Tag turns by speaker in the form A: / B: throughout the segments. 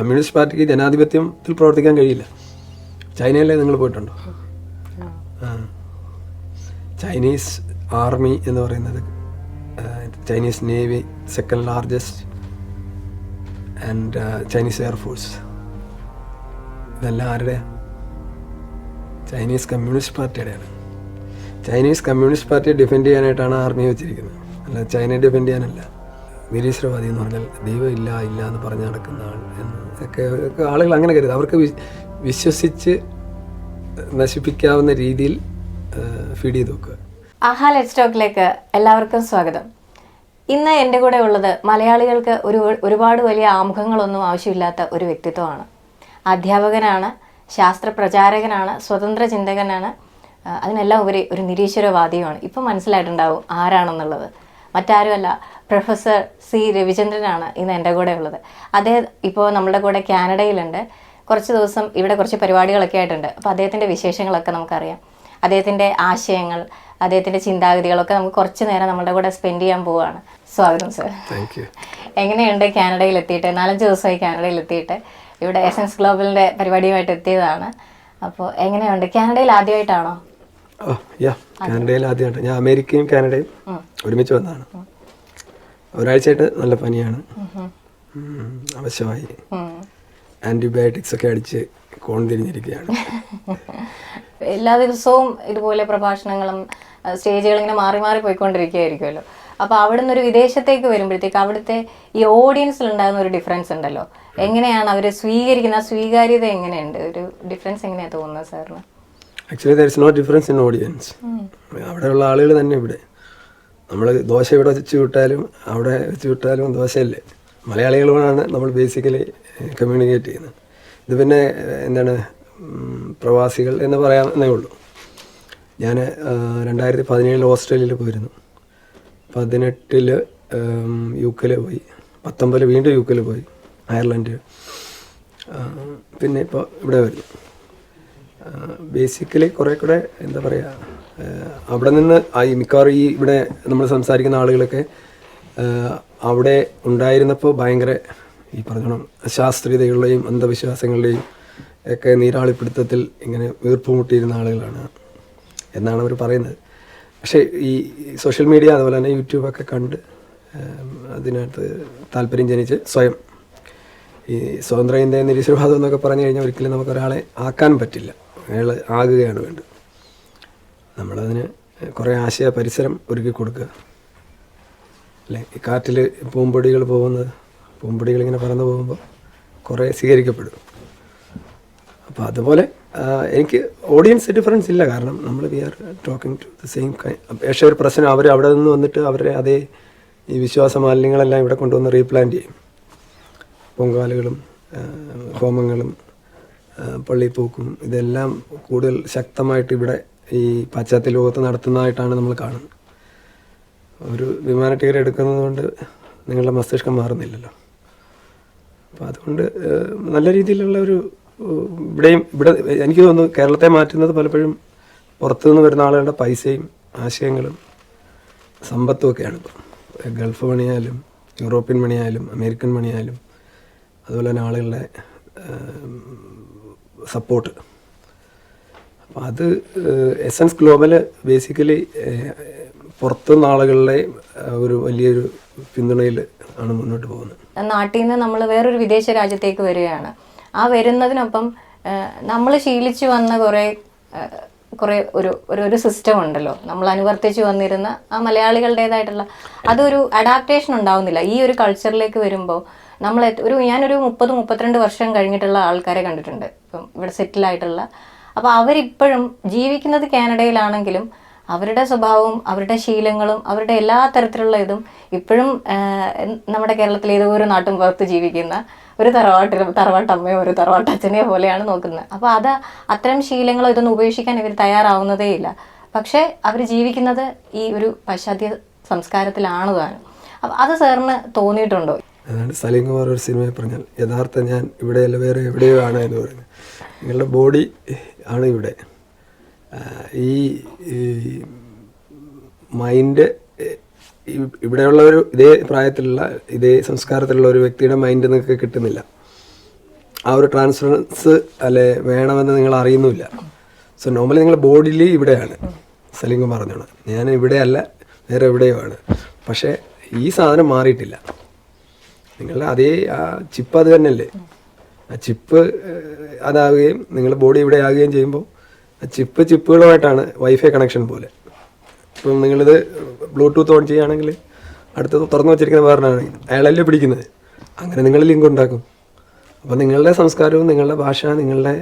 A: Communist പാർട്ടിക്ക് ജനാധിപത്യത്തിൽ പ്രവർത്തിക്കാൻ കഴിയില്ല. ചൈനയിലെ നിങ്ങൾ പോയിട്ടുണ്ടോ? ചൈനീസ് ആർമി എന്ന് പറയുന്നത് Chinese navy second largest and Chinese air force ഇതെല്ലാം ആരുടെ? ചൈനീസ് കമ്മ്യൂണിസ്റ്റ് പാർട്ടിയുടെയാണ്. ചൈനീസ് കമ്മ്യൂണിസ്റ്റ് പാർട്ടിയെ ഡിഫെൻഡ് ചെയ്യാനായിട്ടാണ് ആർമി വെച്ചിരിക്കുന്നത്. അല്ല ചൈനയെ ഡിഫെൻഡ് ചെയ്യാനല്ല. നിരീശ്വരവാദി എന്ന് പറഞ്ഞാൽ ദൈവം ഇല്ല ഇല്ല എന്ന് പറഞ്ഞ് നടക്കുന്ന ആൾ എന്ന് ഒക്കെ ആളുകൾ അങ്ങനെ കരുത്. അവർക്ക് വിശ്വസിച്ച് നശിപ്പിക്കാവുന്ന രീതിയിൽ ഫീഡ് ചെയ്ത് നോക്കുക
B: ആഹാ ലെറ്റ് സ്റ്റോക്കിലേക്ക് എല്ലാവർക്കും സ്വാഗതം. ഇന്ന് എന്റെ കൂടെ ഉള്ളത് മലയാളികൾക്ക് ഒരു ഒരുപാട് വലിയ ആമുഖങ്ങളൊന്നും ആവശ്യമില്ലാത്ത ഒരു വ്യക്തിത്വമാണ്. അധ്യാപകനാണ് ശാസ്ത്ര പ്രചാരകനാണ് സ്വതന്ത്ര ചിന്തകനാണ് അതിനെല്ലാം ഉപരി ഒരു നിരീശ്വരവാദിയുമാണ്. ഇപ്പം മനസ്സിലായിട്ടുണ്ടാവും ആരാണെന്നുള്ളത്. മറ്റാരുമല്ല പ്രൊഫസർ സി രവിചന്ദ്രനാണ് ഇന്ന് എന്റെ കൂടെ ഉള്ളത്. അദ്ദേഹം ഇപ്പോൾ നമ്മുടെ കൂടെ കാനഡയിലുണ്ട്. കുറച്ച് ദിവസം ഇവിടെ കുറച്ച് പരിപാടികളൊക്കെ ആയിട്ടുണ്ട്. അപ്പോൾ അദ്ദേഹത്തിന്റെ വിശേഷങ്ങളൊക്കെ നമുക്കറിയാം. അദ്ദേഹത്തിന്റെ ആശയങ്ങൾ അദ്ദേഹത്തിന്റെ ചിന്താഗതികളൊക്കെ നമുക്ക് കുറച്ച് നേരം നമ്മുടെ കൂടെ സ്പെൻഡ് ചെയ്യാൻ പോവുകയാണ് സ്വാഗതം സർ.
A: താങ്ക് യു
B: എങ്ങനെയുണ്ട് കാനഡയിൽ എത്തിയിട്ട് നാലഞ്ച് ദിവസമായി കാനഡയിൽ എത്തിയിട്ട് ഇവിടെ എസൻസ് ഗ്ലോബലിന്റെ പരിപാടിയുമായിട്ട് എത്തിയതാണ്. അപ്പോൾ എങ്ങനെയുണ്ട്? കാനഡയിൽ ആദ്യമായിട്ടാണോ?
A: ഓ യാ കാനഡയിൽ ആദ്യമായിട്ട്. ഞാൻ അമേരിക്കയും കാനഡയും ഒരുമിച്ച് വന്നതാണ്. ഒരാഴ്ചയായിട്ട് നല്ല പനിയാണ്. ആവശ്യമായി. അവശമായി
B: ഉം.
A: ഒക്കെ അടിച്ച് കോൺ തിരിഞ്ഞിരിക്കുകയാണ്.
B: എല്ലാ ദിവസവും ഇതുപോലെ പ്രഭാഷണങ്ങളും സ്റ്റേജുകൾ ഇങ്ങനെ മാറി മാറി പോയിക്കൊണ്ടിരിക്കുകയായിരിക്കുമല്ലോ. അപ്പൊ അവിടെ നിന്ന് ഒരു വിദേശത്തേക്ക് വരുമ്പോഴത്തേക്ക് അവിടുത്തെ ഈ ഓഡിയൻസിൽ ഉണ്ടാകുന്ന ഒരു ഡിഫറൻസ് ഉണ്ടല്ലോ. എങ്ങനെയാണ് അവർ സ്വീകരിക്കുന്ന സ്വീകാര്യത എങ്ങനെയുണ്ട്? ഒരു ഡിഫറൻസ് എങ്ങനെയാണ് തോന്നുന്നത് സാറിന്?
A: Actually there is no difference in audience അവിടെയുള്ള ആളുകൾ തന്നെ ഇവിടെ. നമ്മൾ ദോശ ഇവിടെ വെച്ച് വിട്ടാലും അവിടെ വെച്ച് വിട്ടാലും ദോശയല്ലേ. മലയാളികളുമാണ് നമ്മൾ ബേസിക്കലി കമ്മ്യൂണിക്കേറ്റ് ചെയ്യുന്നത്. ഇത് പിന്നെ എന്താണ് പ്രവാസികൾ എന്ന് പറയാനേ ഉള്ളൂ. ഞാൻ രണ്ടായിരത്തി പതിനേഴിൽ ഓസ്ട്രേലിയയിൽ പോയിരുന്നു. പതിനെട്ടിൽ യു കെയിൽ പോയി. പത്തൊമ്പതിൽ വീണ്ടും യു കെയിൽ പോയി അയർലൻഡ് പിന്നെ ഇപ്പോൾ ഇവിടെ വരുന്നു. ബേസിക്കലി കുറേ കൂടെ എന്താ പറയുക അവിടെ നിന്ന് ഈ മിക്കവാറും ഈ ഇവിടെ നമ്മൾ സംസാരിക്കുന്ന ആളുകളൊക്കെ അവിടെ ഉണ്ടായിരുന്നപ്പോൾ ഭയങ്കര ഈ പറഞ്ഞോണം ശാസ്ത്രീയതകളുടെയും അന്ധവിശ്വാസങ്ങളുടെയും ഒക്കെ നീരാളിപ്പിടുത്തത്തിൽ ഇങ്ങനെ വീർപ്പുമുട്ടിയിരുന്ന ആളുകളാണ് എന്നാണ് അവർ പറയുന്നത്. പക്ഷേ ഈ സോഷ്യൽ മീഡിയ അതുപോലെ തന്നെ യൂട്യൂബൊക്കെ കണ്ട് അതിനകത്ത് താല്പര്യം ജനിച്ച് സ്വയം ഈ സ്വതന്ത്ര ഇന്ത്യ നിരീശ്വരവാദം എന്നൊക്കെ പറഞ്ഞു കഴിഞ്ഞാൽ ഒരിക്കലും നമുക്കൊരാളെ ആക്കാൻ പറ്റില്ല. അയാൾ ആകുകയാണ് വേണ്ടത്. നമ്മളതിന് കുറേ ആശയ പരിസരം ഒരുക്കി കൊടുക്കുക. അല്ലേ? ഈ കാറ്റിൽ പൂമ്പൊടികൾ പോകുന്നത് പൂമ്പൊടികൾ ഇങ്ങനെ പറന്ന് പോകുമ്പോൾ കുറേ സ്വീകരിക്കപ്പെടും. അപ്പോൾ അതുപോലെ എനിക്ക് ഓഡിയൻസ് ഡിഫറൻസ് ഇല്ല. കാരണം നമ്മൾ we are talking to the same പക്ഷേ ഒരു പ്രശ്നം അവർ അവിടെ നിന്ന് വന്നിട്ട് അവരെ അതേ ഈ വിശ്വാസ മാലിന്യങ്ങളെല്ലാം ഇവിടെ കൊണ്ടുവന്ന് റീപ്ലാന്റ് ചെയ്യും. പൊങ്കാലുകളും ഹോമങ്ങളും പള്ളിപ്പൂക്കും ഇതെല്ലാം കൂടുതൽ ശക്തമായിട്ട് ഇവിടെ ഈ പാശ്ചാത്യ ലോകത്ത് നടത്തുന്നതായിട്ടാണ് നമ്മൾ കാണുന്നത്. ഒരു വിമാന ടിക്കറ്റ് എടുക്കുന്നത് കൊണ്ട് നിങ്ങളുടെ മസ്തിഷ്കം മാറുന്നില്ലല്ലോ. അപ്പോൾ അതുകൊണ്ട് നല്ല രീതിയിലുള്ള ഒരു ഇവിടെയും ഇവിടെ എനിക്ക് തോന്നുന്നു കേരളത്തെ മാറ്റുന്നത് പലപ്പോഴും പുറത്തുനിന്ന് വരുന്ന ആളുകളുടെ പൈസയും ആശയങ്ങളും സമ്പത്തും ഒക്കെയാണ് ഇപ്പം. ഗൾഫ് മണിയായാലും യൂറോപ്യൻ മണിയായാലും അമേരിക്കൻ മണിയായാലും അതുപോലെ തന്നെ ആളുകളുടെ സപ്പോർട്ട്. അപ്പോൾ അത് എസൻസ് ഗ്ലോബൽ ബേസിക്കലി പുറത്തുനിന്ന് ആളുകളുടെ ഒരു വലിയൊരു പിന്തുണയിൽ ആണ് മുന്നോട്ട് പോകുന്നത്.
B: നാട്ടിൽ നിന്ന് നമ്മൾ വേറൊരു വിദേശ രാജ്യത്തേക്ക് വരികയാണ്. ആ വരുന്നതിനൊപ്പം നമ്മൾ ശീലിച്ചു വന്ന കുറേ കുറേ ഒരു ഒരു ഒരു സിസ്റ്റം ഉണ്ടല്ലോ. നമ്മൾ അനുവർത്തിച്ചു വന്നിരുന്ന ആ മലയാളികളുടേതായിട്ടുള്ള അതൊരു അഡാപ്റ്റേഷൻ ഉണ്ടാവുന്നില്ല. ഈ ഒരു കൾച്ചറിലേക്ക് വരുമ്പോൾ നമ്മൾ ഒരു ഞാനൊരു മുപ്പത് മുപ്പത്തിരണ്ട് വർഷം കഴിഞ്ഞിട്ടുള്ള ആൾക്കാരെ കണ്ടിട്ടുണ്ട്. ഇപ്പം ഇവിടെ സെറ്റിൽ ആയിട്ടുള്ള അപ്പോൾ അവരിപ്പോഴും ജീവിക്കുന്നത് കാനഡയിലാണെങ്കിലും അവരുടെ സ്വഭാവവും അവരുടെ ശീലങ്ങളും അവരുടെ എല്ലാ തരത്തിലുള്ള ഇതും ഇപ്പോഴും നമ്മുടെ കേരളത്തിലെ ഏതോ ഒരു നാട്ടും പുറത്ത് ജീവിക്കുന്ന ഒരു തറവാട്ടിലും തറവാട്ടമ്മയോ ഒരു തറവാട്ടച്ഛനെയോ പോലെയാണ് നോക്കുന്നത്. അപ്പോൾ അത് അത്തരം ശീലങ്ങളോ ഇതൊന്നും ഉപേക്ഷിക്കാൻ ഇവർ തയ്യാറാവുന്നതേ ഇല്ല. പക്ഷേ അവർ ജീവിക്കുന്നത് ഈ ഒരു പാശ്ചാത്യ സംസ്കാരത്തിലാണ് താനും. അപ്പം അത് സാറിന് തോന്നിയിട്ടുണ്ടോ?
A: അതാണ് സലീം കുമാർ ഒരു സിനിമയിൽ പറഞ്ഞാൽ യഥാർത്ഥ ഞാൻ ഇവിടെയല്ല വേറെ എവിടെയോ ആണ് എന്ന് പറയുന്നത്. നിങ്ങളുടെ ബോഡി ആണ് ഇവിടെ ഈ മൈൻഡ് ഇവിടെയുള്ള ഒരു ഇതേ പ്രായത്തിലുള്ള ഇതേ സംസ്കാരത്തിലുള്ള ഒരു വ്യക്തിയുടെ മൈൻഡ് നിങ്ങൾക്ക് കിട്ടുന്നില്ല. ആ ഒരു ട്രാൻസ്ഫറൻസ് അല്ലെ വേണമെന്ന് നിങ്ങൾ അറിയുന്നുമില്ല. സോ നോർമലി നിങ്ങൾ ബോഡിയിൽ ഇവിടെയാണ് സലിംഗം പറഞ്ഞോണം. ഞാൻ ഇവിടെയല്ല വേറെ എവിടെയോ ആണ് പക്ഷേ ഈ സാധനം മാറിയിട്ടില്ല. നിങ്ങളുടെ അതേ ആ ചിപ്പ് അത് തന്നെയല്ലേ? ആ ചിപ്പ് അതാവുകയും നിങ്ങളുടെ ബോഡി ഇവിടെ ആകുകയും ചെയ്യുമ്പോൾ ആ ചിപ്പ് ചിപ്പുകളുമായിട്ടാണ് വൈഫൈ കണക്ഷൻ പോലെ. ഇപ്പം നിങ്ങളിത് ബ്ലൂടൂത്ത് ഓൺ ചെയ്യുകയാണെങ്കിൽ അടുത്ത് തുറന്നു വച്ചിരിക്കുന്ന വേറൊരാണ് അയാളല്ലേ പിടിക്കുന്നത്. അങ്ങനെ നിങ്ങൾ ലിങ്ക് ഉണ്ടാക്കും. അപ്പോൾ നിങ്ങളുടെ സംസ്കാരവും നിങ്ങളുടെ ഭാഷ നിങ്ങളുടെ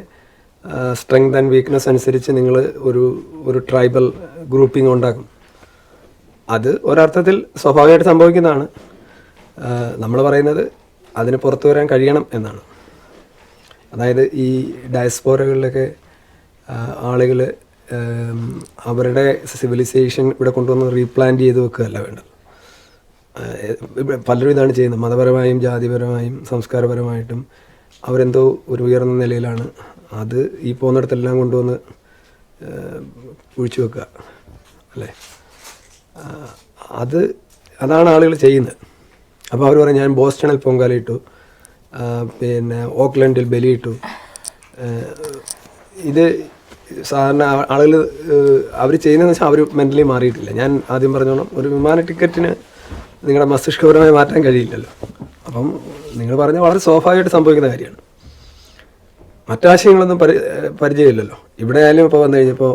A: സ്ട്രെങ്ത് ആൻഡ് വീക്ക്നെസ് അനുസരിച്ച് നിങ്ങൾ ഒരു ഒരു ട്രൈബൽ ഗ്രൂപ്പിംഗ് ഉണ്ടാക്കും. അത് ഒരർത്ഥത്തിൽ സ്വാഭാവികമായിട്ട് സംഭവിക്കുന്നതാണ്. നമ്മൾ പറയുന്നത് അതിന് പുറത്തു വരാൻ കഴിയണം എന്നാണ്. അതായത് ഈ ഡയസ്പോറകളിലൊക്കെ ആളുകൾ അവരുടെ സിവിലൈസേഷൻ ഇവിടെ കൊണ്ടുവന്ന് റീപ്ലാന്റ് ചെയ്ത് വെക്കുകയല്ല വേണ്ടത്. പലരും ഇതാണ് ചെയ്യുന്നത്. മതപരമായും ജാതിപരമായും സംസ്കാരപരമായിട്ടും അവരെന്തോ ഒരു ഉയർന്ന നിലയിലാണ് അത് ഈ പോകുന്നിടത്തെല്ലാം കൊണ്ടുവന്ന് കുഴിച്ചു വെക്കുക. അല്ലേ? അത് അതാണ് ആളുകൾ ചെയ്യുന്നത്. അപ്പോൾ അവർ പറയും ഞാൻ ബോസ്റ്റണിൽ പൊങ്കാലയിട്ടു ആഹ് പിന്നെ ഓക്ലൻഡിൽ ബലിയിട്ടു. ഇത് സാധാരണ ആളുകൾ അവർ ചെയ്യുന്നതെന്ന് വെച്ചാൽ അവർ മെന്റലി മാറിയിട്ടില്ല. ഞാൻ ആദ്യം പറഞ്ഞോളാം ഒരു വിമാന ടിക്കറ്റിന് നിങ്ങളുടെ മസ്തിഷ്കപരമായി മാറ്റാൻ കഴിയില്ലല്ലോ. അപ്പം നിങ്ങൾ പറഞ്ഞ വളരെ സ്വാഭാവികമായിട്ട് സംഭവിക്കുന്ന കാര്യമാണ്. മറ്റാശയങ്ങളൊന്നും പരി പരിചയമില്ലല്ലോ. ഇവിടെ ആയാലും ഇപ്പോൾ വന്നു കഴിഞ്ഞപ്പോൾ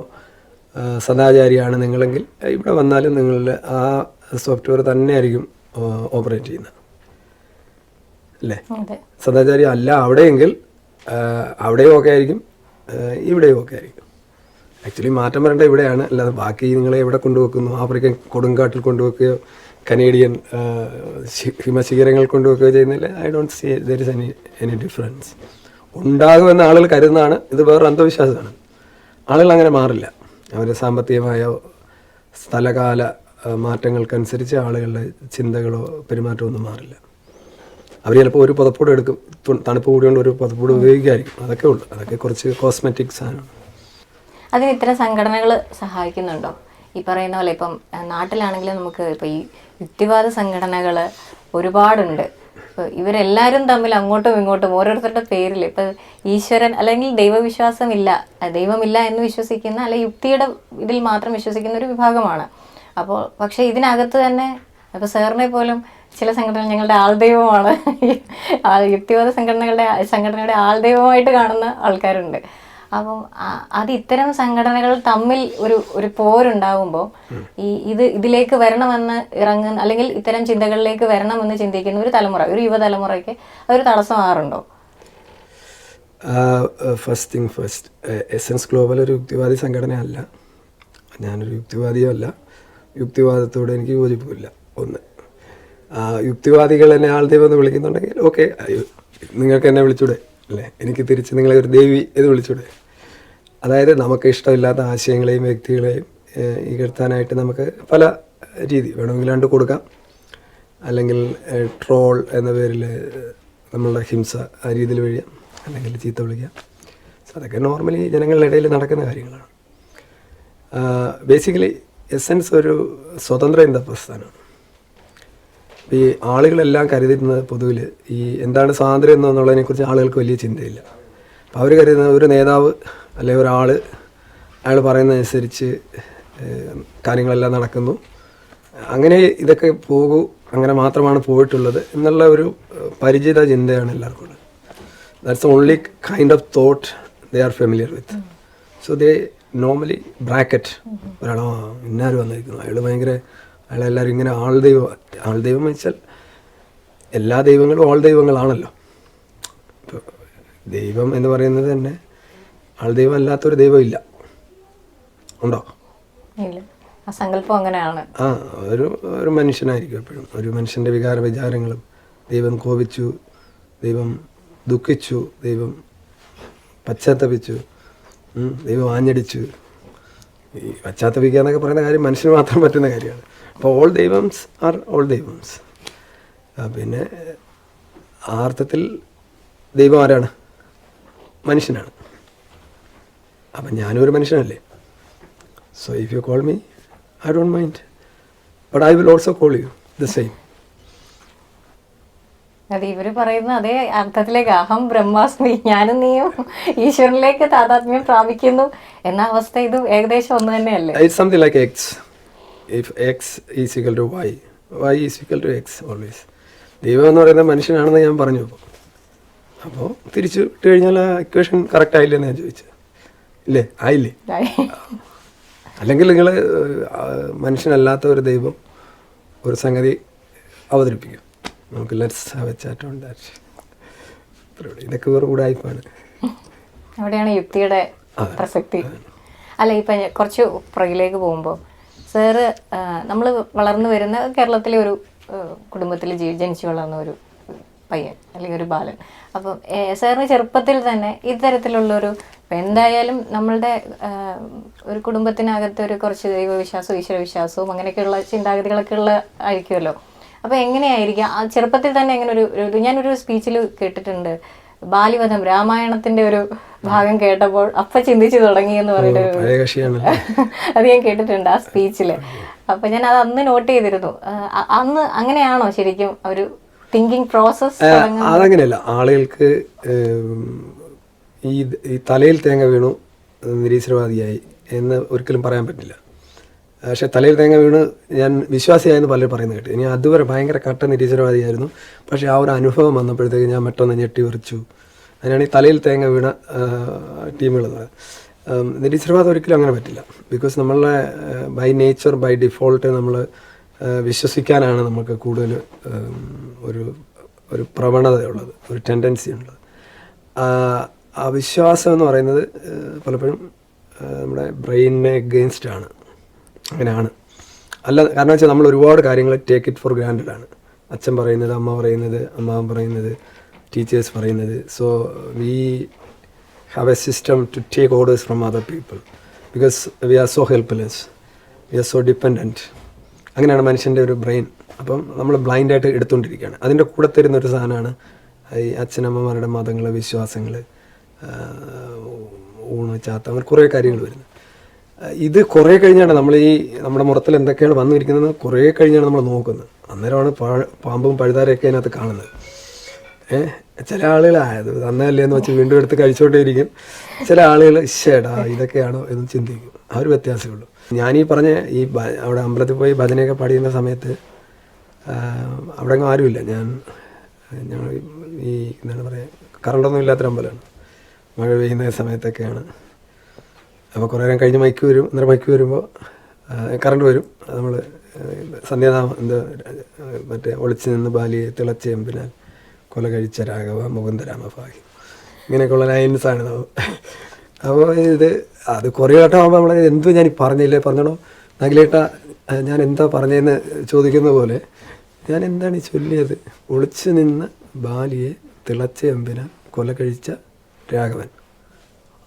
A: സദാചാരിയാണ് നിങ്ങളെങ്കിൽ ഇവിടെ വന്നാലും നിങ്ങളിൽ ആ സോഫ്റ്റ്വെയർ തന്നെയായിരിക്കും ഓപ്പറേറ്റ് ചെയ്യുന്നത്. അല്ലേ സദാചാരി അല്ല അവിടെയെങ്കിൽ അവിടെയും ഒക്കെ ആയിരിക്കും ഇവിടെയും ഒക്കെ ആയിരിക്കും. ആക്ച്വലി മാറ്റം വരേണ്ട ഇവിടെയാണ്. അല്ലാതെ ബാക്കി നിങ്ങളെ എവിടെ കൊണ്ടുവെക്കുന്നു? ആഫ്രിക്കൻ കൊടുങ്കാട്ടിൽ കൊണ്ടുവെക്കുകയോ കനേഡിയൻ ഹിമശിഖരങ്ങൾ കൊണ്ടുവെക്കുകയോ ചെയ്യുന്നില്ല. I don't see there is any any difference ഉണ്ടാകുമെന്ന് ആളുകൾ കരുതുന്നതാണ്. ഇത് വേറൊരു അന്ധവിശ്വാസമാണ്. ആളുകൾ അങ്ങനെ മാറില്ല. അവരുടെ സാമ്പത്തികമായ സ്ഥലകാല മാറ്റങ്ങൾക്കനുസരിച്ച് ആളുകളുടെ ചിന്തകളോ പെരുമാറ്റമോ ഒന്നും മാറില്ല. അവർ ചിലപ്പോൾ ഒരു പുതപ്പൂട് എടുക്കും. തണുപ്പ് കൂടിയോണ്ട് ഒരു പുതപ്പൂട് ഉപയോഗിക്കുമായിരിക്കും അതൊക്കെ ഉള്ളു അതൊക്കെ കുറച്ച് കോസ്മെറ്റിക് ആണ്
B: അതിന് ഇത്തരം സംഘടനകൾ സഹായിക്കുന്നുണ്ടോ? ഈ പറയുന്ന പോലെ ഇപ്പം നാട്ടിലാണെങ്കിൽ നമുക്ക് ഇപ്പം ഈ യുക്തിവാദ സംഘടനകൾ ഒരുപാടുണ്ട്. ഇവരെല്ലാവരും തമ്മിൽ അങ്ങോട്ടും ഇങ്ങോട്ടും ഓരോരുത്തരുടെ പേരിൽ ഇപ്പം ഈശ്വരൻ അല്ലെങ്കിൽ ദൈവവിശ്വാസം ഇല്ല ദൈവമില്ല എന്ന് വിശ്വസിക്കുന്ന അല്ലെ യുക്തിയുടെ ഇതിൽ മാത്രം വിശ്വസിക്കുന്ന ഒരു വിഭാഗമാണ്. അപ്പോൾ പക്ഷേ ഇതിനകത്ത് തന്നെ ഇപ്പോൾ സാറിനെ പോലും ചില സംഘടനകൾ ഞങ്ങളുടെ ആൾദൈവമാണ്. യുക്തിവാദ സംഘടനകളുടെ സംഘടനയുടെ ആൾദൈവമായിട്ട് കാണുന്ന ആൾക്കാരുണ്ട്. അപ്പം അത് ഇത്തരം സംഘടനകൾ തമ്മിൽ ഒരു ഒരു പോരുണ്ടാവുമ്പോൾ ഈ ഇത് ഇതിലേക്ക് വരണമെന്ന് ഇറങ്ങുന്ന അല്ലെങ്കിൽ ഇത്തരം ചിന്തകളിലേക്ക് വരണമെന്ന് ചിന്തിക്കുന്ന ഒരു തലമുറ ഒരു യുവതലമുറയ്ക്ക് അതൊരു തടസ്സമാറുണ്ടോ
A: first thing first essence global ഒരു യുക്തിവാദി സംഘടനയല്ല. ഞാനൊരു യുക്തിവാദിയല്ല യുക്തിവാദത്തോട് എനിക്ക് യോജിപ്പില്ല. ഒന്ന് യുക്തിവാദികൾ എന്നെ ആൾദൈവം എന്ന് വിളിക്കുന്നുണ്ടെങ്കിൽ ഓക്കെ നിങ്ങൾക്ക് എന്നെ വിളിച്ചൂടെ? അല്ലേ? എനിക്ക് തിരിച്ച് നിങ്ങളെ ഒരു ദേവി എന്ന് വിളിച്ചൂടെ? അതായത് നമുക്ക് ഇഷ്ടമില്ലാത്ത ആശയങ്ങളെയും വ്യക്തികളെയും ഇകഴ്ത്താനായിട്ട് നമുക്ക് പല രീതി വേണമെങ്കിൽ രണ്ട് കൊടുക്കാം. അല്ലെങ്കിൽ ട്രോൾ എന്ന പേരിൽ നമ്മളുടെ ഹിംസ ആ രീതിയിൽ വഴിയാം. അല്ലെങ്കിൽ ചീത്ത വിളിക്കാം. സോ അതൊക്കെ നോർമലി ജനങ്ങളുടെ ഇടയിൽ നടക്കുന്ന കാര്യങ്ങളാണ്. ബേസിക്കലി എസെൻസ് ഒരു സ്വതന്ത്ര ഇന്ത പ്രസ്ഥാനമാണ് ഈ ആളുകളെല്ലാം കരുതിയിരുന്നത് പൊതുവിൽ ഈ എന്താണ് സ്വാതന്ത്ര്യം എന്നുള്ളതിനെക്കുറിച്ച് ആളുകൾക്ക് വലിയ ചിന്തയില്ല. അപ്പോൾ അവർ കരുതുന്നത് ഒരു നേതാവ് അല്ലെങ്കിൽ ഒരാൾ അയാൾ പറയുന്നതനുസരിച്ച് കാര്യങ്ങളെല്ലാം നടക്കുന്നു. അങ്ങനെ ഇതൊക്കെ പോകൂ അങ്ങനെ മാത്രമാണ് പോയിട്ടുള്ളത് എന്നുള്ള ഒരു പരിചിത ചിന്തയാണ് എല്ലാവർക്കും ഉള്ളത്. That's only kind of thought they are familiar with so they normally bracket ഒരാളോ ഇന്നാരും വന്നിരിക്കുന്നു? അയാൾ ഭയങ്കര അയാളെല്ലാവരും ഇങ്ങനെ ആൾ ദൈവം ആൾ ദൈവം എന്ന് വെച്ചാൽ എല്ലാ ദൈവങ്ങളും ആൾ ദൈവങ്ങളാണല്ലോ. ഇപ്പോൾ ദൈവം എന്ന് പറയുന്നത് തന്നെ ആൾ ദൈവം അല്ലാത്തൊരു ദൈവം ഇല്ല. ഉണ്ടോ
B: സങ്കല്പം അങ്ങനെയാണ്.
A: ആ ഒരു ഒരു മനുഷ്യനായിരിക്കും എപ്പോഴും. ഒരു മനുഷ്യന്റെ വികാര വിചാരങ്ങളും ദൈവം കോപിച്ചു ദൈവം ദുഃഖിച്ചു ദൈവം പശ്ചാത്തപിച്ചു ദൈവം ആഞ്ഞടിച്ചു. ഈ പശ്ചാത്തപിക്കുക എന്നൊക്കെ പറയുന്ന കാര്യം മനുഷ്യന് മാത്രം പറ്റുന്ന കാര്യമാണ്. അപ്പോൾ ഓൾ ദൈവംസ് ആർ ഓൾ ദൈവംസ്. പിന്നെ ആ അർത്ഥത്തിൽ ദൈവം ആരാണ്? മനുഷ്യനാണ്. അപ്പം ഞാനും ഒരു മനുഷ്യനല്ലേ? So if you call me I don't mind but I will also call you the same
B: അതെ ഇവർ പറയുന്ന അതേ അർത്ഥത്തിലേക്ക് അഹം ബ്രഹ്മാസ്മി ഞാനും നീയും ഈശ്വരനിലേക്ക് താതാത്മ്യം പ്രാപിക്കുന്നു എന്ന അവസ്ഥ ഇത് ഏകദേശം ഒന്ന് തന്നെയല്ലേ?
A: If X is equal to Y Y is equal to X always ദൈവം എന്ന് പറയുന്നത് മനുഷ്യനാണെന്ന് ഞാൻ പറഞ്ഞു അപ്പോൾ അപ്പോൾ തിരിച്ചു വിട്ട് കഴിഞ്ഞാൽ ആ ഇക്വേഷൻ കറക്റ്റ് ആയില്ലെന്ന് ഞാൻ ചോദിച്ചു. ഇല്ലേ? ആയില്ലേ? അല്ലെങ്കിൽ നിങ്ങൾ മനുഷ്യനല്ലാത്ത ഒരു ദൈവം ഒരു സംഗതി അവതരിപ്പിക്കും. നമുക്ക് let's have a chat on that ഇതൊക്കെ വേറെ കൂടായ്പാണ്
B: അവിടെയാണ് യുക്തിയുടെ പ്രസക്തി. അല്ല ഇപ്പം കുറച്ച് പുറകിലേക്ക് പോകുമ്പോൾ സാറ് നമ്മൾ വളർന്നു വരുന്ന കേരളത്തിലെ ഒരു കുടുംബത്തിൽ ജനിച്ചു വളർന്ന ഒരു പയ്യൻ അല്ലെങ്കിൽ ഒരു ബാലൻ. അപ്പം സാറിന് ചെറുപ്പത്തിൽ തന്നെ ഇത്തരത്തിലുള്ളൊരു ഒരു എന്തായാലും നമ്മളുടെ ഒരു കുടുംബത്തിനകത്ത് ഒരു കുറച്ച് ദൈവവിശ്വാസവും ഈശ്വരവിശ്വാസവും അങ്ങനെയൊക്കെയുള്ള ചിന്താഗതികളൊക്കെ ഉള്ള ആയിരിക്കുമല്ലോ. അപ്പോൾ എങ്ങനെയായിരിക്കും? ആ ചെറുപ്പത്തിൽ തന്നെ എങ്ങനെ ഒരു ഞാനൊരു സ്പീച്ചിൽ കേട്ടിട്ടുണ്ട്. ബാലിവധം രാമായണത്തിന്റെ ഒരു ഭാഗം കേട്ടപ്പോൾ അപ്പ ചിന്തിച്ചു തുടങ്ങി എന്ന്
A: പറഞ്ഞിട്ട്
B: അത് ഞാൻ കേട്ടിട്ടുണ്ട് ആ സ്പീച്ചിൽ. അപ്പൊ ഞാൻ അത് അന്ന് നോട്ട് ചെയ്തിരുന്നു. അന്ന് അങ്ങനെയാണോ ശരിക്കും ഒരു തിങ്കിങ് പ്രോസസ്
A: അതങ്ങനെയല്ല. ആളുകൾക്ക് ഈ തലയിൽ തേങ്ങ വീണു നിരീശ്വരവാദിയായി എന്ന് ഒരിക്കലും പറയാൻ പറ്റില്ല. പക്ഷെ തലയിൽ തേങ്ങ വീണ് ഞാൻ വിശ്വാസിയായെന്ന് പലരും പറയുന്നത് കേട്ടു. ഇനി അതുവരെ ഭയങ്കര കട്ട നിരീശ്വരവാദിയായിരുന്നു. പക്ഷേ ആ ഒരു അനുഭവം വന്നപ്പോഴത്തേക്ക് ഞാൻ പെട്ടെന്ന് ഞെട്ടി വിറിച്ചു. അതിനാണ് ഈ തലയിൽ തേങ്ങ വീണ ടീമുകൾ പറയുന്നത് നിരീശ്വരവാദം ഒരിക്കലും അങ്ങനെ പറ്റില്ല. ബിക്കോസ് നമ്മളെ ബൈ നേച്ചർ ബൈ ഡിഫോൾട്ട് നമ്മൾ വിശ്വസിക്കാനാണ് നമുക്ക് കൂടുതൽ ഒരു ഒരു പ്രവണതയുള്ളത് ഒരു ടെൻഡൻസി ഉള്ളത്. ആ, വിശ്വാസം എന്ന് പറയുന്നത് പലപ്പോഴും നമ്മുടെ ബ്രെയിനിനെ എഗെയിൻസ്റ്റ് ആണ്. അങ്ങനെയാണ്. അല്ല കാരണം വെച്ചാൽ നമ്മൾ ഒരുപാട് കാര്യങ്ങൾ ടേക്ക് ഇറ്റ് ഫോർ ഗ്രാൻഡഡ് ആണ്. അച്ഛൻ പറയുന്നത് അമ്മ പറയുന്നത് അമ്മാവൻ പറയുന്നത് ടീച്ചേഴ്സ് പറയുന്നത്. So we have a system to take orders from other people because we are so helpless we are so dependent അങ്ങനെയാണ് മനുഷ്യന്റെ ഒരു ബ്രെയിൻ അപ്പം നമ്മൾ ബ്ലൈൻഡായിട്ട് എടുത്തുകൊണ്ടിരിക്കുകയാണ് അതിന്റെ കൂടെ തരുന്ന ഒരു സാധനമാണ് ഈ അച്ഛനമ്മമാരുടെ മതങ്ങൾ വിശ്വാസങ്ങൾ ഊണ് ചാത്ത അങ്ങനെ കുറേ കാര്യങ്ങൾ വരുന്നത്. ഇത് കുറേ കഴിഞ്ഞാണ് നമ്മൾ ഈ നമ്മുടെ മുറത്തിൽ എന്തൊക്കെയാണ് വന്നിരിക്കുന്നത് കുറേ കഴിഞ്ഞാണ് നമ്മൾ നോക്കുന്നത്. അന്നേരമാണ് പാമ്പും പഴുതാരയൊക്കെ അതിനകത്ത് കാണുന്നത്. ഏഹ് ചില ആളുകൾ അന്നല്ലേ എന്ന് വെച്ച് വീണ്ടും എടുത്ത് കഴിച്ചുകൊണ്ടേയിരിക്കും. ചില ആളുകൾ ഇഷേടാ ഇതൊക്കെയാണോ എന്ന് ചിന്തിക്കും. ആ ഒരു വ്യത്യാസമേ ഉള്ളൂ. ഞാനീ പറഞ്ഞ ഈ അവിടെ അമ്പലത്തിൽ പോയി ഭജനയൊക്കെ പാടിയുന്ന സമയത്ത് അവിടെ അങ്ങ് ആരുമില്ല. ഞാൻ ഞങ്ങൾ ഈ എന്താണ് പറയുക കറണ്ടൊന്നും ഇല്ലാത്തൊരു അമ്പലമാണ്. മഴ പെയ്യുന്ന സമയത്തൊക്കെയാണ്. അപ്പോൾ കുറേ നേരം കഴിഞ്ഞ് മൈക്ക് വരും അന്നേരം മൈക്ക് വരുമ്പോൾ കറണ്ട് വരും. നമ്മൾ സന്ധ്യാനാമം എന്താ മറ്റേ ഒളിച്ചു നിന്ന് ബാലിയെ തിളച്ച എമ്പിനാൽ കൊല കഴിച്ച രാഘവ മുകുന്ദരാമ ഭാഗ്യം ഇങ്ങനെയൊക്കെയുള്ള നമ്മൾ. അപ്പോൾ ഇത് അത് കുറേ വട്ടം ആകുമ്പോൾ നമ്മളെ എന്തു ഞാൻ പറഞ്ഞില്ലേ പറഞ്ഞോ നഗലേട്ട ഞാൻ എന്താ പറഞ്ഞതെന്ന് ചോദിക്കുന്ന പോലെ ഞാൻ എന്താണ് ഈ ചൊല്ലിയത്? ഒളിച്ചു നിന്ന് ബാലിയെ തിളച്ച എമ്പിനാൽ കൊല കഴിച്ച രാഘവൻ.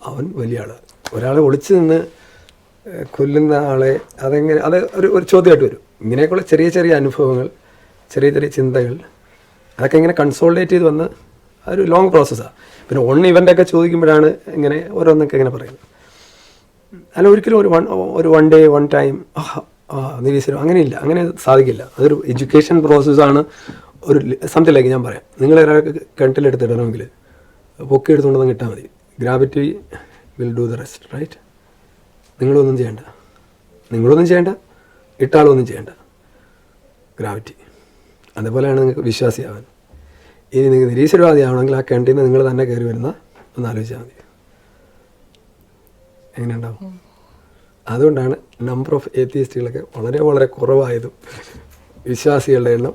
A: അവൻ വലിയ ആൾ. ഒരാളെ ഒളിച്ചു നിന്ന് കൊല്ലുന്ന ആളെ അതെങ്ങനെ അത് ഒരു ഒരു ചോദ്യമായിട്ട് വരും. ഇങ്ങനെയൊക്കെയുള്ള ചെറിയ ചെറിയ അനുഭവങ്ങൾ ചെറിയ ചെറിയ ചിന്തകൾ അതൊക്കെ ഇങ്ങനെ കൺസോൾട്ടേറ്റ് ചെയ്ത് വന്ന് അതൊരു ലോങ് പ്രോസസ്സാണ് പിന്നെ ഓൺ ഇവന്റൊക്കെ ചോദിക്കുമ്പോഴാണ് ഇങ്ങനെ ഓരോന്നൊക്കെ ഇങ്ങനെ പറയുന്നത്. അല്ല ഒരിക്കലും ഒരു വൺ ഒരു വൺ ഡേ വൺ ടൈം ആ നിരീശ്വരം അങ്ങനെയില്ല അങ്ങനെ സാധിക്കില്ല. അതൊരു എഡ്യൂക്കേഷൻ പ്രോസസ്സാണ് ഒരു സംതിങ് ലൈക്ക് ഞാൻ പറയാം. നിങ്ങൾ ഒരാൾക്ക് കിണറ്റിലെടുത്തിടണമെങ്കിൽ പൊക്കി എടുത്തുകൊണ്ടൊന്നും കിട്ടാൽ മതി. Gravity will do the rest right നിങ്ങളൊന്നും ചെയ്യണ്ട. നിങ്ങളൊന്നും ചെയ്യണ്ട. ഇട്ടാളൊന്നും ചെയ്യണ്ട. ഗ്രാവിറ്റി അതേപോലെയാണ് നിങ്ങൾക്ക് വിശ്വാസിയാവാൻ. ഇനി നിങ്ങൾക്ക് നിരീശ്വരവാദിയാവണമെങ്കിൽ ആ കിണറ്റിൽ നിന്ന് നിങ്ങൾ തന്നെ കയറി വരുന്ന ഒന്ന് ആലോചിച്ചാൽ മതി. എങ്ങനെയുണ്ടാവും? അതുകൊണ്ടാണ് നമ്പർ ഓഫ് ഏത്തിയസ്റ്റുകളൊക്കെ വളരെ വളരെ കുറവായതും വിശ്വാസികളുടെ എണ്ണം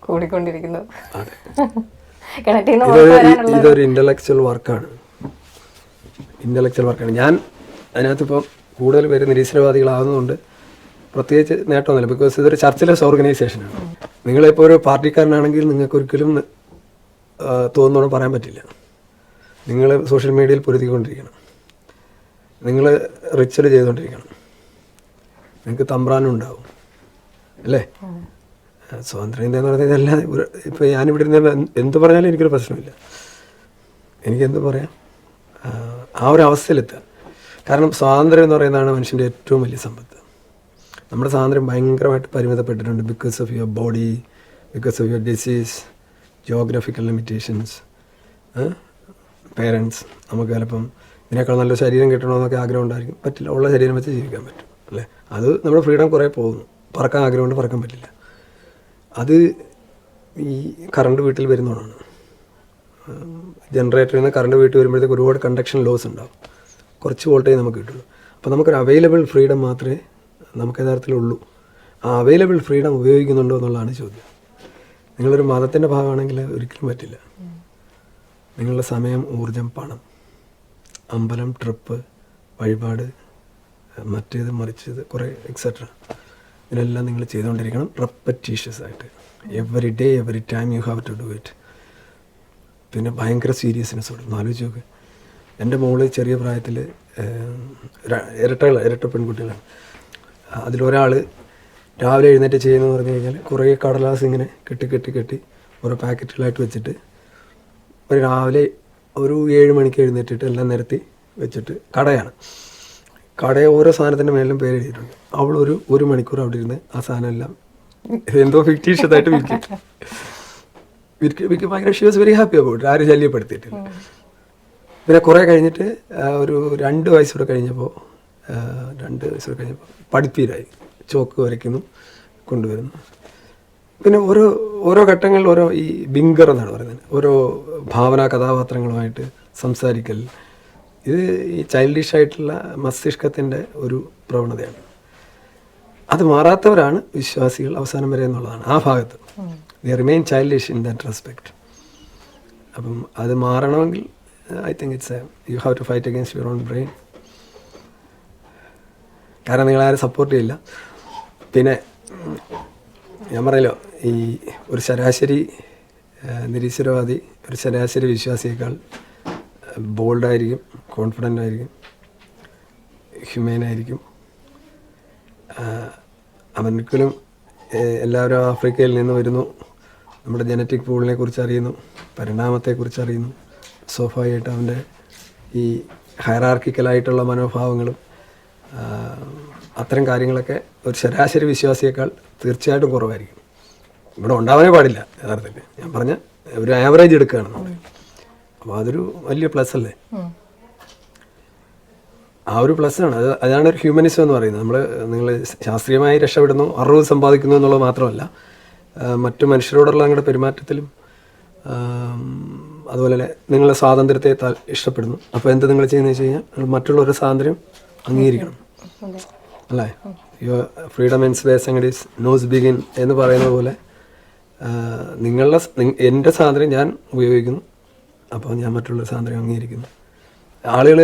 B: കൂടിക്കൊണ്ടിരിക്കുന്നു
A: അതെ. ഇതൊരു ഇന്റലക്ച്വൽ വർക്കാണ് ഇന്റലക്ച്വൽ വർക്കാണ് ഞാൻ അതിനകത്തിപ്പോൾ കൂടുതൽ പേര് നിരീശ്വരവാദികളാവുന്നതുകൊണ്ട് പ്രത്യേകിച്ച് നേട്ടമൊന്നുമില്ല. ബിക്കോസ് ഇതൊരു ചർച്ചിലെസ് ഓർഗനൈസേഷനാണ് നിങ്ങളിപ്പോൾ ഒരു പാർട്ടിക്കാരനാണെങ്കിൽ നിങ്ങൾക്ക് ഒരിക്കലും തോന്നുന്നോണം പറയാൻ പറ്റില്ല. നിങ്ങൾ സോഷ്യൽ മീഡിയയിൽ പൊരുതിക്കൊണ്ടിരിക്കണം. നിങ്ങൾ റിച്വൽ ചെയ്തുകൊണ്ടിരിക്കണം. നിങ്ങൾക്ക് തമ്പ്രാനും ഉണ്ടാവും. അല്ലേ? സ്വാതന്ത്ര്യ ഇന്ത്യ എന്ന് പറഞ്ഞാൽ എല്ലാം ഇപ്പോൾ ഞാനിവിടെ ഇരുന്ന് എന്ത് പറഞ്ഞാലും എനിക്കൊരു പ്രശ്നമില്ല. എനിക്കെന്ത് പറയാം? ആ, ഒരു അവസ്ഥയിലെത്തുക. കാരണം സ്വാതന്ത്ര്യം എന്ന് പറയുന്നതാണ് മനുഷ്യന്റെ ഏറ്റവും വലിയ സമ്പത്ത്. നമ്മുടെ സ്വാതന്ത്ര്യം ഭയങ്കരമായിട്ട് പരിമിതപ്പെട്ടിട്ടുണ്ട് because of your body because of your disease geographical limitations parents നമുക്ക് ചിലപ്പം ഇതിനേക്കാൾ നല്ല ശരീരം കിട്ടണമെന്നൊക്കെ ആഗ്രഹം ഉണ്ടായിരിക്കും. പറ്റില്ല ഉള്ള ശരീരം വെച്ച് ജീവിക്കാൻ പറ്റും അല്ലേ? അത് നമ്മുടെ ഫ്രീഡം കുറേ പോകുന്നു. പറക്കാൻ ആഗ്രഹമുണ്ട് പറക്കാൻ പറ്റില്ല. അത് ഈ കറണ്ട് വീട്ടിൽ വരുന്നതാണ്. ജനറേറ്ററിൽ നിന്ന് കറണ്ട് വീട്ടിൽ വരുമ്പോഴത്തേക്ക് ഒരുപാട് കണ്ടക്ഷൻ ലോസ് ഉണ്ടാവും. കുറച്ച് വോൾട്ടേജ് നമുക്ക് കിട്ടുള്ളൂ. അപ്പോൾ നമുക്കൊരു അവൈലബിൾ ഫ്രീഡം മാത്രമേ നമുക്ക് യഥാർത്ഥത്തിലുള്ളൂ. ആ അവൈലബിൾ ഫ്രീഡം ഉപയോഗിക്കുന്നുണ്ടോ എന്നുള്ളതാണ് ചോദ്യം. നിങ്ങളൊരു മതത്തിന്റെ ഭാഗമാണെങ്കിൽ ഒരിക്കലും പറ്റില്ല. നിങ്ങളുടെ സമയം ഊർജം പണം അമ്പലം ട്രിപ്പ് വഴിപാട് മറ്റേത് മറിച്ചത് കുറേ എക്സെട്ര ഇതിനെല്ലാം നിങ്ങൾ ചെയ്തുകൊണ്ടിരിക്കണം. റെപ്പറ്റീഷ്യസ് ആയിട്ട്. Every day every time you have to do it പിന്നെ ഭയങ്കര സീരിയസ്നെസ് കൊടുക്കും ആലോചിച്ച് നോക്ക്. എന്റെ മോൾ ചെറിയ പ്രായത്തിൽ ഇരട്ടകൾ ഇരട്ട പെൺകുട്ടികളാണ്. അതിലൊരാൾ രാവിലെ എഴുന്നേറ്റ് ചെയ്യുന്നതെന്ന് പറഞ്ഞു കഴിഞ്ഞാൽ കുറേ കടലാസ് ഇങ്ങനെ കെട്ടി കെട്ടി കെട്ടി ഓരോ പാക്കറ്റുകളായിട്ട് വെച്ചിട്ട് ഒരു രാവിലെ ഒരു ഏഴ് മണിക്ക് എഴുന്നേറ്റിട്ട് എല്ലാം നിരത്തി വെച്ചിട്ട് കടയാണ്. കടയെ ഓരോ സാധനത്തിന്റെ മേലും പേര് എഴുതിയിട്ടുണ്ട്. അവൾ ഒരു ഒരു മണിക്കൂർ അവിടെ ഇരുന്ന് ആ സാധനം എല്ലാം എന്തോ ഫിക്റ്റീഷ്യതായിട്ട് വിൽക്കും. ഭയങ്കര she was very happy about ആരും ശല്യപ്പെടുത്തിയിട്ടില്ല. പിന്നെ കുറേ കഴിഞ്ഞിട്ട് ഒരു രണ്ട് വയസ്സൂടെ കഴിഞ്ഞപ്പോൾ രണ്ട് വയസ്സൂടെ കഴിഞ്ഞപ്പോൾ പഠിപ്പീരായി. ചോക്ക് വരയ്ക്കുന്നു കൊണ്ടുവരുന്നു. പിന്നെ ഓരോ ഓരോ ഘട്ടങ്ങളിൽ ഓരോ ഈ ബിങ്കർ എന്നാണ് പറയുന്നത്. ഓരോ ഭാവനാ കഥാപാത്രങ്ങളുമായിട്ട് സംസാരിക്കൽ. ഇത് ഈ ചൈൽഡിഷ് ആയിട്ടുള്ള മസ്തിഷ്കത്തിന്റെ ഒരു പ്രവണതയാണ്. അത് മാറാത്തവരാണ് വിശ്വാസികൾ അവസാനം വരെ എന്നുള്ളതാണ് ആ ഭാഗത്ത്. The remain childish in that respect അപ്പം അത് മാറണമെങ്കിൽ I think it's you have to fight against your own brain കാരണം നിങ്ങളാരും സപ്പോർട്ട് ചെയ്യില്ല. പിന്നെ ഞാൻ പറയലോ ഈ ഒരു ശരാശരി നിരീശ്വരവാദി ഒരു ശരാശരി വിശ്വാസിയേക്കാൾ ബോൾഡായിരിക്കും കോൺഫിഡന്റ് ആയിരിക്കും ഹ്യൂമൻ ആയിരിക്കും അവനൊരിക്കലും എല്ലാവരും ആഫ്രിക്കയിൽ നിന്ന് വരുന്നു. നമ്മുടെ ജനറ്റിക് പൂളിനെ കുറിച്ച് അറിയുന്നു പരിണാമത്തെ കുറിച്ച് അറിയുന്നു സ്വാഭാവികമായിട്ട് അവന്റെ ഈ ഹൈറാർക്കിക്കലായിട്ടുള്ള മനോഭാവങ്ങളും അത്തരം കാര്യങ്ങളൊക്കെ ഒരു ശരാശരി വിശ്വാസിയേക്കാൾ തീർച്ചയായിട്ടും കുറവായിരിക്കും. ഇവിടെ ഉണ്ടാവാനേ പാടില്ല യഥാർത്ഥത്തിൽ. ഞാൻ പറഞ്ഞ ഒരു ആവറേജ് എടുക്കുകയാണ് നമ്മൾ. അപ്പോൾ അതൊരു വലിയ പ്ലസ് അല്ലേ? ആ ഒരു പ്ലസ് ആണ്. അത് അതാണ് ഒരു ഹ്യൂമനിസം എന്ന് പറയുന്നത്. നമ്മൾ നിങ്ങൾ ശാസ്ത്രീയമായി രക്ഷപ്പെടുന്നു അറിവ് സമ്പാദിക്കുന്നു എന്നുള്ളത് മാത്രമല്ല മറ്റു മനുഷ്യരോടുള്ള നിങ്ങളുടെ പെരുമാറ്റത്തിലും അതുപോലെ തന്നെ നിങ്ങളുടെ സ്വാതന്ത്ര്യത്തെ ഇഷ്ടപ്പെടുന്നു. അപ്പോൾ എന്ത് നിങ്ങൾ ചെയ്യുന്നത് വെച്ച് കഴിഞ്ഞാൽ മറ്റുള്ളവരുടെ സ്വാതന്ത്ര്യം അംഗീകരിക്കണം. അല്ലേ? യുവർ ഫ്രീഡം ആൻഡ് സ്പേസ് അങ്ങഡീസ് നോസ് ബിഗിൻ എന്ന് പറയുന്ന പോലെ നിങ്ങളുടെ എന്റെ സ്വാതന്ത്ര്യം ഞാൻ ഉപയോഗിക്കുന്നു. അപ്പോൾ ഞാൻ മറ്റുള്ള സ്വാതന്ത്ര്യം അംഗീകരിക്കുന്നു. ആളുകൾ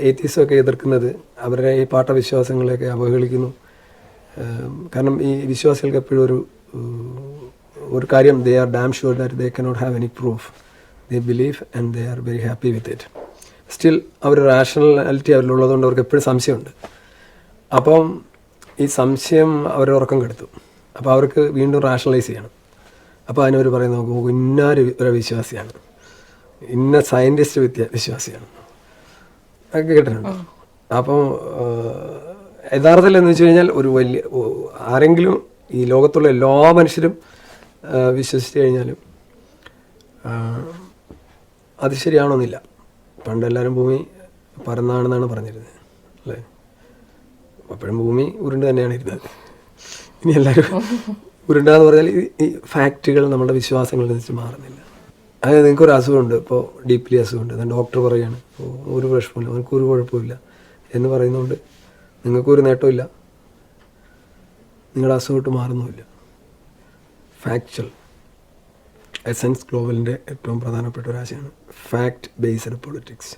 A: എയ്ത്തീസൊക്കെ എതിർക്കുന്നത് അവരുടെ ഈ പാഠവിശ്വാസങ്ങളെയൊക്കെ അവഹേളിക്കുന്നു. കാരണം ഈ വിശ്വാസികൾക്ക് എപ്പോഴും ഒരു ഒരു കാര്യം they are damn sure that they cannot have any proof they believe and they are very happy with it still our rationality അവരിലുള്ളതുകൊണ്ട് അവർക്ക് എപ്പോഴും സംശയമുണ്ട്. അപ്പം ഈ സംശയം അവരെ ഉറക്കം കെടുത്തു. അപ്പോൾ അവർക്ക് വീണ്ടും റാഷണലൈസ് ചെയ്യണം. അപ്പോൾ അതിനവർ പറയുന്നത് നോക്കൂ ഇന്നൊരു ഒരു വിശ്വാസിയാണ്. ഇന്ന സയന്റിസ്റ്റ് വിദ്യ വിശ്വാസിയാണ്. അതൊക്കെ കേട്ടിട്ടുണ്ട്. അപ്പം യഥാർത്ഥത്തിൽ എന്ന് വെച്ച് കഴിഞ്ഞാൽ ഒരു വലിയ ആരെങ്കിലും ഈ ലോകത്തുള്ള എല്ലാ മനുഷ്യരും വിശ്വസിച്ച് കഴിഞ്ഞാലും അത് ശരിയാണോന്നില്ല പണ്ട് എല്ലാവരും ഭൂമി പരന്നാണെന്നാണ് പറഞ്ഞിരുന്നത് അല്ലേ? അപ്പോഴും ഭൂമി ഉരുണ്ട് തന്നെയാണ് ഇരുന്നത്. ഇനി എല്ലാവരും ഉരുണ്ടെന്ന് പറഞ്ഞാൽ ഈ- ഫാക്റ്റുകൾ നമ്മുടെ വിശ്വാസങ്ങളിൽ വെച്ച് മാറുന്നില്ല. അതായത് നിങ്ങൾക്ക് ഒരു അസുഖമുണ്ട്. ഇപ്പോൾ ഡീപ്ലി അസുഖമുണ്ട്. എന്നാൽ ഡോക്ടർ പറയുകയാണ്. ഒരു പ്രശ്നമില്ല അവർക്ക് ഒരു കുഴപ്പമില്ല എന്ന് പറയുന്നതുകൊണ്ട് നിങ്ങൾക്കൊരു നേട്ടമില്ല നിങ്ങളുടെ അസുഖമായിട്ട് മാറുന്നുമില്ല. ഫാക്ച്വൽ എസൻസ് ഗ്ലോബലിന്റെ ഏറ്റവും പ്രധാനപ്പെട്ട ഒരു ആശയമാണ് ഫാക്ട് ബേസ്ഡ് പൊളിറ്റിക്സ്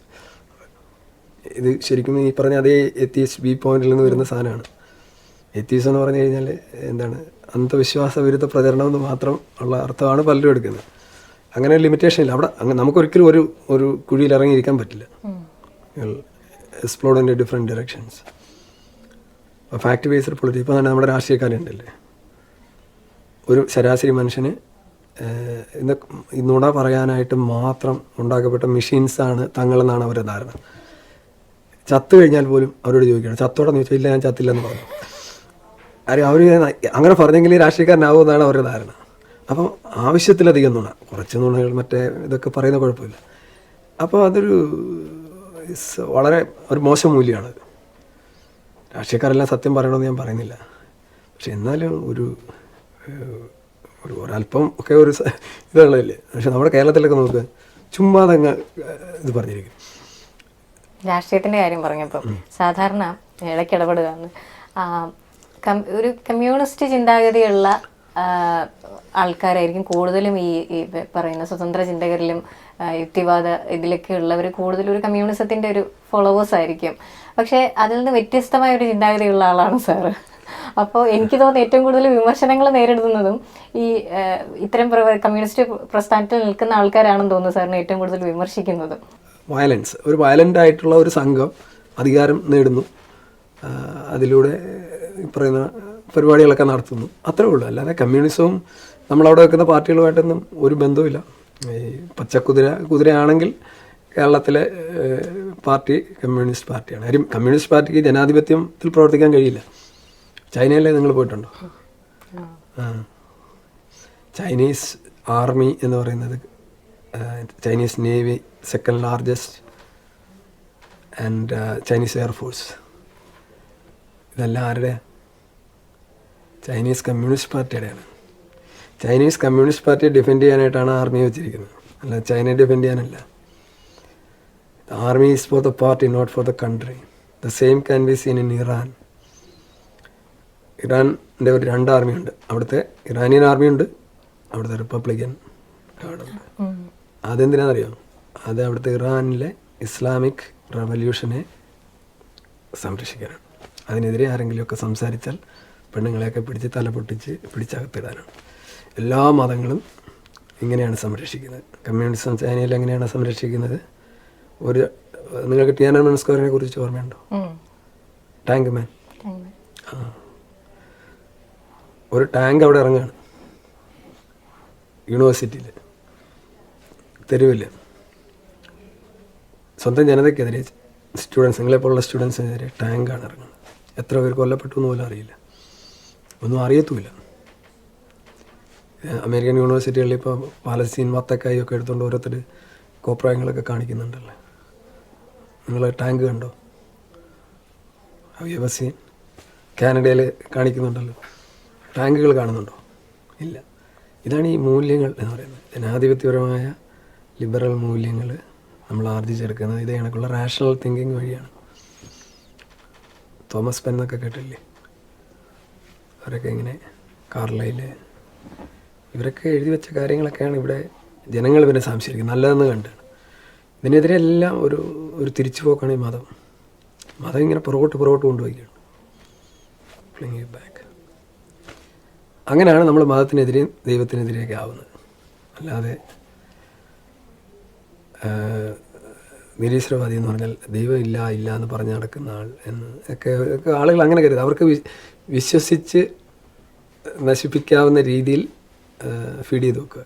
A: ഇത് ശരിക്കും ഈ പറഞ്ഞ അതേ എത്തീസ് ബി പോയിന്റിൽ നിന്ന് വരുന്ന സാധനമാണ്. എത്തീസ് എന്ന് പറഞ്ഞു കഴിഞ്ഞാൽ എന്താണ്? അന്ധവിശ്വാസ വിരുദ്ധ പ്രചരണം എന്ന് മാത്രം ഉള്ള അർത്ഥമാണ് പലരും എടുക്കുന്നത്. അങ്ങനെ ലിമിറ്റേഷൻ ഇല്ല. അവിടെ അങ്ങനെ നമുക്കൊരിക്കലും ഒരു ഒരു കുഴിയിൽ ഇറങ്ങിയിരിക്കാൻ പറ്റില്ല. Explored in different directions fact based politics ഇപ്പോൾ തന്നെ നമ്മുടെ രാഷ്ട്രീയക്കാരുണ്ടല്ലേ? ഒരു ശരാശരി മനുഷ്യന് ഇന്ന് നുണ പറയാനായിട്ട് മാത്രം ഉണ്ടാക്കപ്പെട്ട മെഷീൻസാണ് തങ്ങളെന്നാണ് അവരുടെ ധാരണ. ചത്തു കഴിഞ്ഞാൽ പോലും അവരോട് ചോദിക്കണം ചത്തോടെന്ന് ചോദിച്ചാൽ ഇല്ല ഞാൻ ചത്തില്ലെന്ന് പറഞ്ഞു. കാര്യം അവർ അങ്ങനെ പറഞ്ഞെങ്കിൽ രാഷ്ട്രീയക്കാരനാവുമെന്നാണ് അവരുടെ ധാരണ. അപ്പോൾ ആവശ്യത്തിലധികം നുണ കുറച്ച് നുണകൾ മറ്റേ ഇതൊക്കെ പറയുന്ന കുഴപ്പമില്ല. അപ്പോൾ അതൊരു വളരെ ഒരു മോശം മൂല്യമാണത്. രാഷ്ട്രീയക്കാരെല്ലാം സത്യം പറയണമെന്ന് ഞാൻ പറയുന്നില്ല. പക്ഷെ എന്നാലും ഒരു ഒരു ഒരല്പം ഒക്കെ ഒരു ഇതുള്ളതല്ലേ പക്ഷെ നമ്മുടെ കേരളത്തിലൊക്കെ നോക്കുക ചുമ്മാതങ്ങ് ഇത് പറഞ്ഞിരിക്കും.
B: രാഷ്ട്രീയത്തിന്റെ കാര്യം പറഞ്ഞപ്പോൾ സാധാരണ ഇടയ്ക്ക് ഇടപെടുകയാണ്. ഒരു കമ്മ്യൂണിസ്റ്റ് ചിന്താഗതിയുള്ള ആൾക്കാരായിരിക്കും കൂടുതലും ഈ ഈ പറയുന്ന സ്വതന്ത്ര ചിന്തകരിലും യുക്തിവാദ ഇതിലൊക്കെ ഉള്ളവർ കൂടുതലും ഒരു കമ്മ്യൂണിസത്തിന്റെ ഒരു ഫോളോവേഴ്സ് ആയിരിക്കും പക്ഷേ അതിൽ നിന്ന് വ്യത്യസ്തമായ ഒരു ചിന്താഗതിയുള്ള ആളാണ് സാറ്. അപ്പോൾ എനിക്ക് തോന്നുന്നു ഏറ്റവും കൂടുതൽ വിമർശനങ്ങൾ നേരിടുന്നതും ഈ ഇത്തരം കമ്മ്യൂണിസ്റ്റ് പ്രസ്ഥാനത്തിൽ നിൽക്കുന്ന ആൾക്കാരാണെന്ന് തോന്നുന്നു സാറിന് ഏറ്റവും കൂടുതൽ വിമർശിക്കുന്നത്.
A: വയലൻസ്. ഒരു വയലന്റ് ആയിട്ടുള്ള ഒരു സംഘം അധികാരം നേടുന്നു. അതിലൂടെ പറയുന്ന പരിപാടികളൊക്കെ നടത്തുന്നു. അത്രേ ഉള്ളൂ. അല്ലാതെ കമ്മ്യൂണിസവും നമ്മളവിടെ വെക്കുന്ന പാർട്ടികളുമായിട്ടൊന്നും ഒരു ബന്ധവുമില്ല. ഈ പച്ചക്കുതിര കുതിരയാണെങ്കിൽ കേരളത്തിലെ പാർട്ടി കമ്മ്യൂണിസ്റ്റ് പാർട്ടിയാണ്. കാര്യം കമ്മ്യൂണിസ്റ്റ് പാർട്ടിക്ക് ജനാധിപത്യത്തിൽ പ്രവർത്തിക്കാൻ കഴിയില്ല. ചൈനയിലെ നിങ്ങൾ പോയിട്ടുണ്ടോ? ചൈനീസ് ആർമി എന്ന് പറയുന്നത് Chinese navy second largest and Chinese air force ഇതെല്ലാം ആരുടെ? ചൈനീസ് കമ്മ്യൂണിസ്റ്റ് പാർട്ടിയുടെയാണ്. ചൈനീസ് കമ്മ്യൂണിസ്റ്റ് പാർട്ടിയെ ഡിഫെൻഡ് ചെയ്യാനായിട്ടാണ് ആർമി വെച്ചിരിക്കുന്നത്. അല്ല ചൈനയെ defend ചെയ്യാനല്ല. Army is for the party not for the country the same can be seen in Iran ഇറാന്റെ ഒരു രണ്ട് ആർമിയുണ്ട് അവിടുത്തെ ഇറാനിയൻ ആർമിയുണ്ട് അവിടുത്തെ റിപ്പബ്ലിക്കൻ ഗാർഡുണ്ട് അതെന്തിനാണെന്നറിയോ? അത് അവിടുത്തെ ഇറാനിലെ ഇസ്ലാമിക് റവല്യൂഷനെ സംരക്ഷിക്കാനാണ്. അതിനെതിരെ ആരെങ്കിലുമൊക്കെ സംസാരിച്ചാൽ പെണ്ണുങ്ങളെയൊക്കെ പിടിച്ച് തല പൊട്ടിച്ച് പിടിച്ചകത്തിടാനാണ്. എല്ലാ മതങ്ങളും ഇങ്ങനെയാണ് സംരക്ഷിക്കുന്നത്. കമ്മ്യൂണിസം ചൈനയിൽ എങ്ങനെയാണ് സംരക്ഷിക്കുന്നത്? ഒരു നിങ്ങൾക്ക് ടി ആൻ മനസ്കാരനെ കുറിച്ച് ഓർമ്മയുണ്ടോ. Tank man. ഒരു ടാങ്ക് അവിടെ ഇറങ്ങുകയാണ് യൂണിവേഴ്സിറ്റിയിൽ തെരുവിൽ സ്വന്തം ജനതയ്ക്കെതിരെ സ്റ്റുഡൻസ് നിങ്ങളെപ്പോലുള്ള സ്റ്റുഡൻസിനെതിരെ ടാങ്കാണ് ഇറങ്ങുന്നത്. എത്ര പേർ കൊല്ലപ്പെട്ടു എന്ന് പോലും അറിയില്ല. ഒന്നും അറിയത്തുമില്ല. അമേരിക്കൻ യൂണിവേഴ്സിറ്റികളിൽ ഇപ്പോൾ പാലസ്തീൻ വത്തക്കായി ഒക്കെ എടുത്തുകൊണ്ട് ഓരോരുത്തർ കോപ്രായങ്ങളൊക്കെ കാണിക്കുന്നുണ്ടല്ലോ. നിങ്ങൾ ടാങ്ക് കണ്ടോ? അവ്യവസീൻ കാനഡയിൽ കാണിക്കുന്നുണ്ടല്ലോ. ടാങ്കുകൾ കാണുന്നുണ്ടോ? ഇല്ല. ഇതാണ് ഈ മൂല്യങ്ങൾ എന്ന് പറയുന്നത്. ജനാധിപത്യപരമായ ലിബറൽ മൂല്യങ്ങൾ നമ്മൾ ആർജിച്ചെടുക്കുന്നത്. ഇതേ കണക്കുള്ള റാഷണൽ തിങ്കിങ് വഴിയാണ്. തോമസ് പെൻ എന്നൊക്കെ കേട്ടില്ലേ? അവരൊക്കെ ഇങ്ങനെ കാർലയിൽ ഇവരൊക്കെ എഴുതി വെച്ച കാര്യങ്ങളൊക്കെയാണ് ഇവിടെ ജനങ്ങൾ പിന്നെ സംശയിക്കുന്നത്. നല്ലതെന്ന് കണ്ടാണ് ഇതിനെതിരെ എല്ലാം ഒരു ഒരു തിരിച്ചു പോക്കാണ് ഈ മതം. മതം ഇങ്ങനെ പുറകോട്ട് പുറകോട്ട് കൊണ്ടുപോയിക്കാണ്. ബാക്ക് അങ്ങനെയാണ് നമ്മൾ മതത്തിനെതിരെയും ദൈവത്തിനെതിരെയൊക്കെ ആവുന്നത്. അല്ലാതെ നിരീശ്വരവാദി എന്ന് പറഞ്ഞാൽ ദൈവം ഇല്ല ഇല്ല എന്ന് പറഞ്ഞ് നടക്കുന്ന ആൾ എന്ന് ഒക്കെ ആളുകൾ അങ്ങനെ കരുത്. അവർക്ക് വിശ്വസിച്ച് നശിപ്പിക്കാവുന്ന രീതിയിൽ ഫീഡ് ചെയ്ത് വെക്കുക.